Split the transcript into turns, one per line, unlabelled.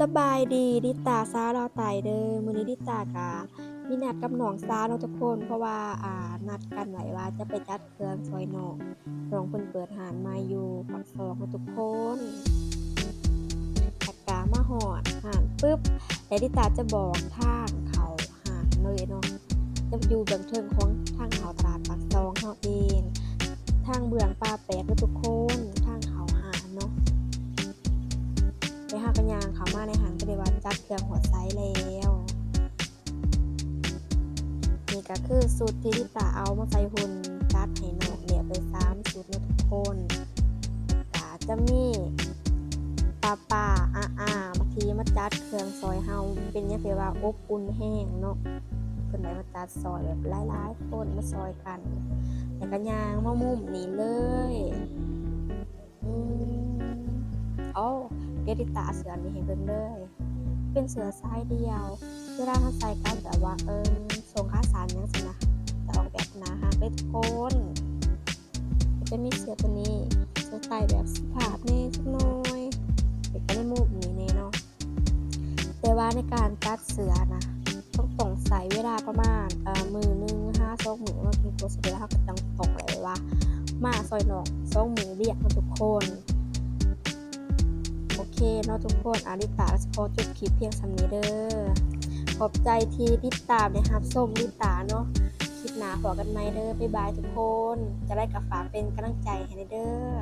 สบายดีดิตาซาเราไตเด้อมื้อนี้ดิตากะมีนัดกับน้องซาเนาะทุกคน เพราะว่าอ่านัดกันไว้ว่าจะไปจัดเครื่องซอยนองน้องเพิ่นเปิดร้านม่อยู่ปากซอยเนาทุกคนตัดกามาฮอดร้านปึ๊บแล้วดิตาจะบอกทางเขาร้านเลยเนาะจะอยู่เบื้องเทิงของทางเขาตลาดปากซองเฮาเอง ทางเบื้องป่าแปกเนาทุกคน กันยางเขามาในหันก็ได้ว่าจัดเครื่องหัวไซส์แล้วนี่ก็คือสูตรที่ลิตาเอามาใส่หุ่นจัดให้น้องเนี่ยไปสามสูตรในทุกคนก็จะมีปลาป่าอาอาบางทีมาจัดเครื่องซอยเฮาเป็นยังไงว่าอบอุ่นแห้งเนาะเพิ่นได้มาจัดซอยแบบหลายๆคนมาซอยกันแล้วก็ยางมามุมนี้เลย เดยวดิตาเสือนี่ให้เบิ่งเลยเป็นเสือไซส์เดียว เวลาเขาใส่ก็แบบว่าเออทรงขาสารยังสินะแต่ออกแบบหนาฮักเลยทุกคนจะมีเสือตัวนี้เสือไต่แบบสภาพนี่สักหน้อยเด็กก็ได้มุมนี้เน่เนาะแต่ว่าในการตัดเสือนะต้องต้องใส่เวลาประมาณเอ่อมือหนึ่งห้าสองมือมาถึงตัวเสุดแล้วเขาก็ต้องตรงเลยว่ามาซอยหนอกสองมือเรียกมาทุกคน เคเนาะทุกคนอาริตาจะขอจบคลิปเพียงสำนี้เด้อขอบใจที่ติดตามนะครับส้มลิตาเนาะคลิปหนาขอกันไหมเด้อบ๊ายบายทุกคน จะได้กับฝากเป็นกำลังใจให้เด้อ